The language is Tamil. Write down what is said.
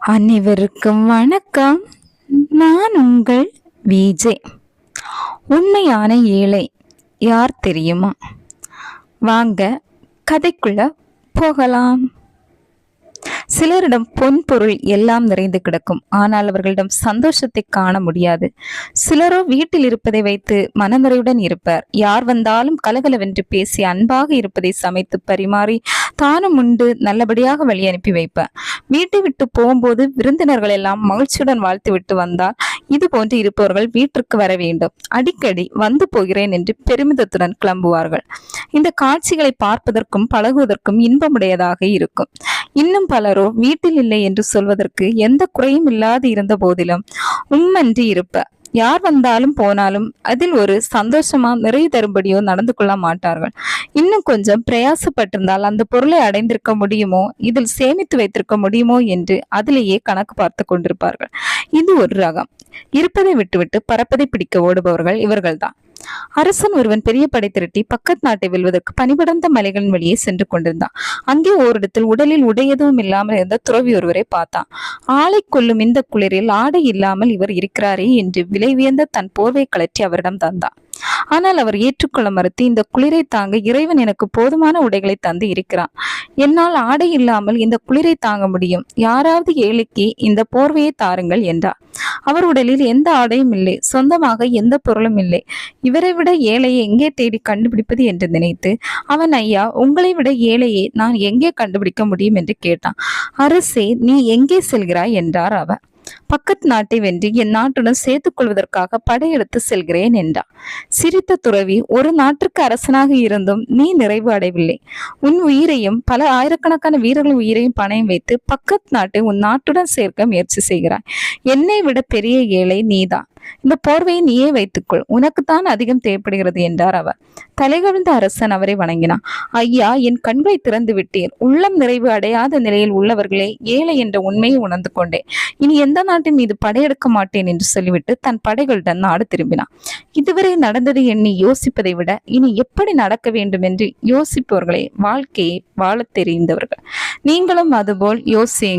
அனைவருக்கும் வணக்கம். நான் உங்கள் விஜே. உண்மையான ஏழை யார் தெரியுமா? வாங்க கதைக்குள்ள போகலாம். சிலரிடம் பொன் பொருள் எல்லாம் நிறைந்து கிடக்கும். ஆனால் அவர்களிடம் சந்தோஷத்தை காண முடியாது. சிலரோ வீட்டில் இருப்பதை வைத்து மனநிறைவுடன் இருப்பார். யார் வந்தாலும் கலகலவென்று பேசி அன்பாக இருப்பதை சமைத்து பரிமாறி தானும் உண்டு நல்லபடியாக வழி அனுப்பி வைப்பார். வீட்டை விட்டு போகும்போது விருந்தினர்கள் எல்லாம் மகிழ்ச்சியுடன் வாழ்த்து விட்டு வந்தால் இது போன்று இருப்பவர்கள் வீட்டிற்கு வர வேண்டும். அடிக்கடி வந்து போகிறேன் என்று பெருமிதத்துடன் கிளம்புவார்கள். இந்த காட்சிகளை பார்ப்பதற்கும் பழகுவதற்கும் இன்பமுடையதாக இருக்கும். இன்னும் பலரோ வீட்டில் இல்லை என்று சொல்வதற்கு எந்த குறையும் இல்லாது இருந்த போதிலும் உம்மன்றி இருப்ப. யார் வந்தாலும் போனாலும் அதில் ஒரு சந்தோஷமா நிறைவு தரும்படியோ நடந்து கொள்ள மாட்டார்கள். இன்னும் கொஞ்சம் பிரயாசப்பட்டிருந்தால் அந்த பொருளை அடைந்திருக்க முடியுமோ? இதில் சேமித்து வைத்திருக்க முடியுமோ? என்று அதிலேயே கணக்கு பார்த்து கொண்டிருப்பார்கள். இது ஒரு ரகம். இருப்பதை விட்டுவிட்டு பறப்பதை பிடிக்க ஓடுபவர்கள் இவர்கள்தான். அரசன் ஒருவன் பெரிய படை திரட்டி பக்கத்து நாட்டை வெல்வதற்கு பனிபடர்ந்த மலைகளின் வழியே சென்று கொண்டிருந்தான். அங்கே ஓரிடத்தில் உடலில் உடை எதுவும் இல்லாமல் இருந்த துறவி ஒருவரை பார்த்தான். ஆளை கொள்ளும் இந்த குளிரில் ஆடை இல்லாமல் இவர் இருக்கிறாரே என்று விலை உயர்ந்த தன் போர்வை கழற்றி அவரிடம் தந்தான். ஆனால் அவர் ஏற்றுக்கொள்ள மறுத்து இந்த குளிரை தாங்க இறைவன் எனக்கு போதுமான உடைகளை தந்து இருக்கிறான். என்னால் ஆடை இல்லாமல் இந்த குளிரை தாங்க முடியும். யாராவது ஏழைக்கு இந்த போர்வையை தாருங்கள் என்றார். அவர் உடலில் எந்த ஆடையும் இல்லை. சொந்தமாக எந்த பொருளும் இல்லை. இவரை விட ஏழையை எங்கே தேடி கண்டுபிடிப்பது? என்று நினைத்து அவன் ஐயா உங்களை விட ஏழையை நான் எங்கே கண்டுபிடிக்க முடியும்? என்று கேட்டான். அரசே நீ எங்கே செல்கிறாய்? என்றார் அவர். பக்கத்து நாட்டை வென்று என் நாட்டுடன் சேர்த்துக் கொள்வதற்காக படையெடுத்து செல்கிறேன் என்றார். சிரித்த துறவி ஒரு நாட்டிற்கு அரசனாக இருந்தும் நீ நிறைவு அடையவில்லை உன் உயிரையும் பல ஆயிரக்கணக்கான வீரர்கள் உயிரையும் பணயம் வைத்து பக்கத்து நாட்டை உன் நாட்டுடன் சேர்க்க முயற்சி செய்கிறாய். என்னை விட பெரிய ஏழை நீதான். இந்த போர்வையை நீயே வைத்துக்கொள். உனக்குத்தான் அதிகம் தேவைப்படுகிறது என்றார் அவர். தலைகவிழ்ந்த அரசன் அவரை வணங்கினான். ஐயா என் கண்களை திறந்து விட்டீர். உள்ளம் நிறைவு அடையாத நிலையில் உள்ளவர்களே ஏழை என்ற உண்மையை உணர்ந்து கொண்டேன். இனி எந்த நாட்டின் மீது படையெடுக்க மாட்டேன் என்று சொல்லிவிட்டு தன் படைகளுடன் நாடு திரும்பினான். இதுவரை நடந்ததை எண்ணி யோசிப்பதை விட இனி எப்படி நடக்க வேண்டும் என்று யோசிப்பவர்களே வாழ்க்கையை வாழத் தெரிந்தவர்கள். நீங்களும் அதுபோல் யோசியுங்கள்.